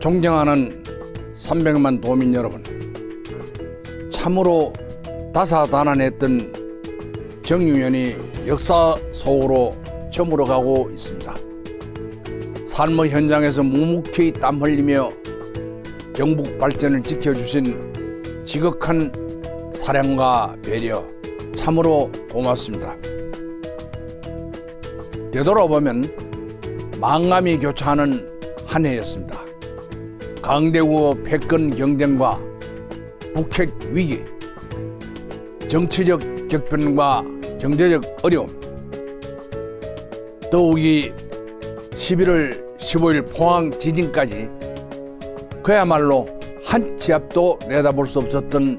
존경하는 300만 도민 여러분, 참으로 다사다난했던 정유연이 역사 속으로 저물어가고 있습니다. 삶의 현장에서 묵묵히 땀 흘리며 경북 발전을 지켜주신 지극한 사랑과 배려 참으로 고맙습니다. 되돌아보면 망감이 교차하는 한 해였습니다. 강대국의 패권 경쟁과 북핵 위기, 정치적 격변과 경제적 어려움, 더욱이 11월 15일 포항 지진까지 그야말로 한 치 앞도 내다볼 수 없었던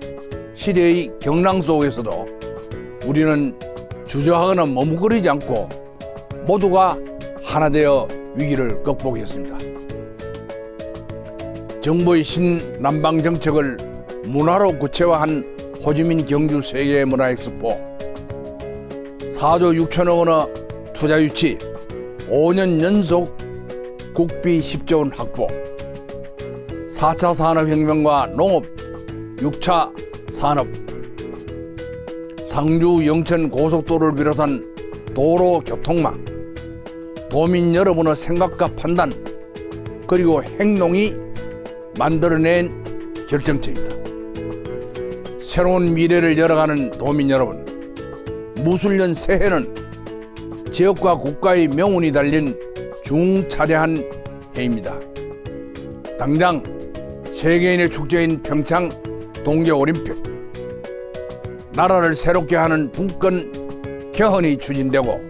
시대의 경랑 속에서도 우리는 주저하거나 머뭇거리지 않고 모두가 하나 되어 위기를 극복했습니다. 정부의 신남방 정책을 문화로 구체화한 호지민 경주 세계 문화 엑스포. 4조 6천억 원의 투자 유치 5년 연속 국비 10조 원 확보. 4차 산업혁명과 농업 6차 산업. 상주 영천 고속도로를 비롯한 도로 교통망. 도민 여러분의 생각과 판단 그리고 행동이 만들어낸 결정체입니다. 새로운 미래를 열어가는 도민 여러분, 무술년 새해는 지역과 국가의 명운이 달린 중차대한 해입니다. 당장 세계인의 축제인 평창 동계올림픽, 나라를 새롭게 하는 분권 개헌이 추진되고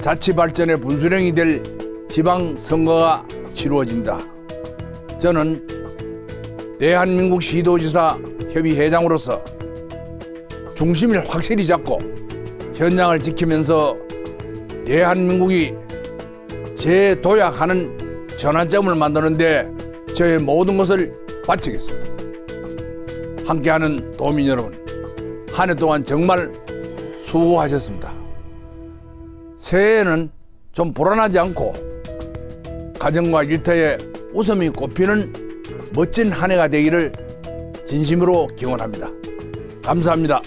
자치 발전의 분수령이 될 지방 선거가 치루어진다. 저는 대한민국 시도지사 협의회장으로서 중심을 확실히 잡고 현장을 지키면서 대한민국이 재도약하는 전환점을 만드는데 저의 모든 것을 바치겠습니다. 함께하는 도민 여러분, 한 해 동안 정말 수고하셨습니다. 새해에는 좀 불안하지 않고 가정과 일터에 웃음이 꽃피는 멋진 한 해가 되기를 진심으로 기원합니다. 감사합니다.